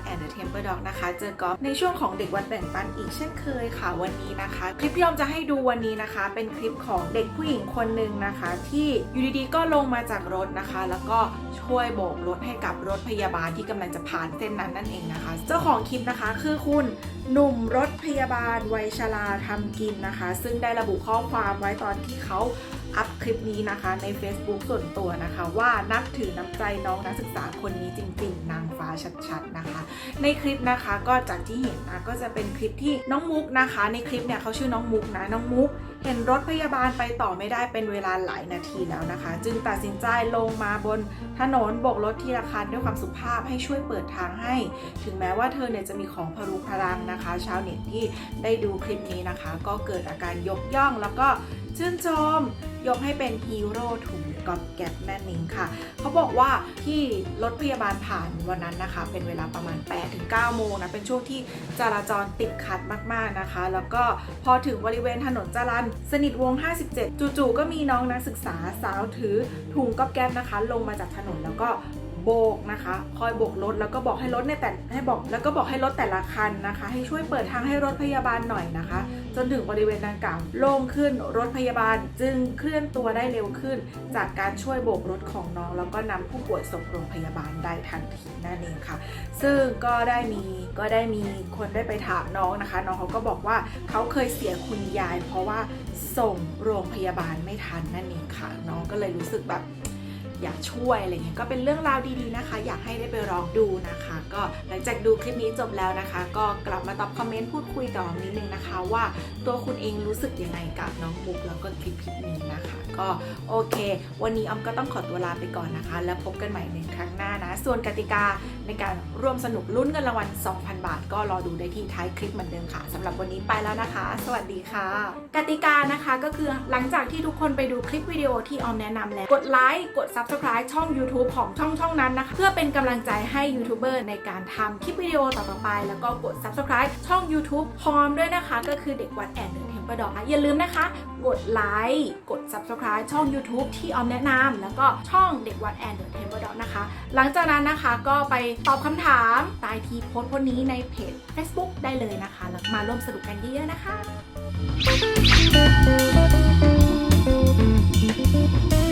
แอนเดอะเทมเปอร์ด็อกนะคะ เจอกอล์ฟในช่วงของเด็กวัดแบ่งปันอีกเช่นเคยค่ะวันนี้นะคะ คลิปที่ออมจะให้ดูวันนี้นะคะ เป็นคลิปของเด็กผู้หญิงคนหนึ่งนะคะ ที่อยู่ดีๆก็ลงมาจากรถนะคะ แล้วก็ช่วยโบกรถให้กับรถพยาบาลที่กำลังจะผ่านเส้นนั้นนั่นเองนะคะ เจ้าของคลิปนะคะคือคุณหนุ่มรถพยาบาลวัยชราทำกินนะคะ ซึ่งได้ระบุข้อความไว้ตอนที่เขา อัพคลิปนี้นะคะ ใน Facebook ส่วนตัวนะคะ ว่านับถือน้ำใจน้องนักศึกษาคนนี้จริง ๆ นางฟ้าชัดๆนะคะ ในคลิปนะคะก็จากที่เห็นนะก็จะเป็นคลิปที่น้องมุกนะคะ ในคลิปเนี่ยเขาชื่อน้องมุกนะน้องมุก เห็นรถพยาบาลไปต่อไม่ได้เป็นเวลาหลายนาทีแล้วนะคะ จึงตัดสินใจลงมาบนถนนโบกรถทีละคันด้วยความสุภาพให้ช่วยเปิดทางให้ ถึงแม้ว่าเธอเนี่ยจะมีของพรุพรังนะคะ ชาวเน็ตที่ได้ดูคลิปนี้นะคะ ก็เกิดอาการยกย่องแล้วก็ชื่นชม ยกให้เป็นฮีโร่ถุงกอบแก๊บนั่นเองค่ะ เขาบอกว่าที่รถพยาบาลผ่านวันนั้นนะคะ เป็นเวลาประมาณ 8-9 โมงนะ เป็นช่วงที่จราจรติดขัดมากๆนะคะ แล้วก็พอถึงบริเวณถนนจรันสนิทวง 57 จู่ๆก็มีน้องนักศึกษาสาวถือถุงก๊อบแก๊บนะคะ ลงมาจากถนนแล้วก็ โบกนะคะ คอยโบกรถแล้วก็บอกให้รถในแต่ให้บอก แล้วก็บอกให้รถแต่ละคันนะคะ ให้ช่วยเปิดทางให้รถพยาบาลหน่อยนะคะ จนถึงบริเวณดังกล่าวโล่งขึ้นรถพยาบาลจึงเคลื่อนตัวได้เร็วขึ้น จากการช่วยโบกรถของน้อง แล้วก็นำผู้ป่วยส่งโรงพยาบาลได้ทันทีนั่นเองค่ะ ซึ่งก็ได้มีก็ได้มีคนได้ไปถามน้องนะคะ น้องเขาก็บอกว่าเขาเคยเสียคุณยาย เพราะว่าส่งโรงพยาบาลไม่ทันนั่นเองค่ะ น้องก็เลยรู้สึกแบบ อยากช่วยอะไรเงี้ยก็เป็นเรื่องราวดีๆนะคะ อยากให้ได้ไปลองดูนะคะ ก็หลังจากดูคลิปนี้จบแล้วนะคะ ก็กลับมาตอบคอมเมนต์พูดคุยกับออมนิดนึงนะคะ ว่าตัวคุณเองรู้สึกยังไงกับน้องมุกแล้วก็คลิปคลิปนี้นะคะ ก็โอเค วันนี้ออมก็ต้องขอตัวลาไปก่อนนะคะ แล้วพบกันใหม่ในครั้งหน้านะ ส่วนกติกาในการร่วมสนุกลุ้นเงินรางวัล 2,000 บาท ก็รอดูได้ที่ท้ายคลิปเหมือนเดิมค่ะสำหรับวันนี้ไปแล้วนะคะ สวัสดีค่ะ กติกานะคะก็คือหลังจากที่ทุกคนไปดูคลิปวิดีโอที่ออมแนะนำแล้วกดไลค์กด Subscribe ช่อง YouTube ของช่องช่องนั้นนะคะเพื่อเป็นกำลังใจให้ยูทูบเบอร์ในการทำคลิปวิดีโอต่อๆไป แล้วก็กด Subscribe ช่อง YouTube พร้อมด้วยนะคะ ก็คือเด็กวัดแอนเดอร์เทมเปอร์ดอกอย่าลืมนะคะ กดไลค์กด Subscribe ช่อง YouTube ที่ออมแนะนำแล้วก็ช่องเด็กวัดแอนเดอร์เทมเปอร์ดอกนะคะ หลังจากนั้นนะคะก็ไปตอบคำถามใต้ที่โพสต์วันนี้ในเพจ Facebook ได้เลยนะคะแล้วมาร่วมสนุกกันเยอะๆนะคะ Thank you.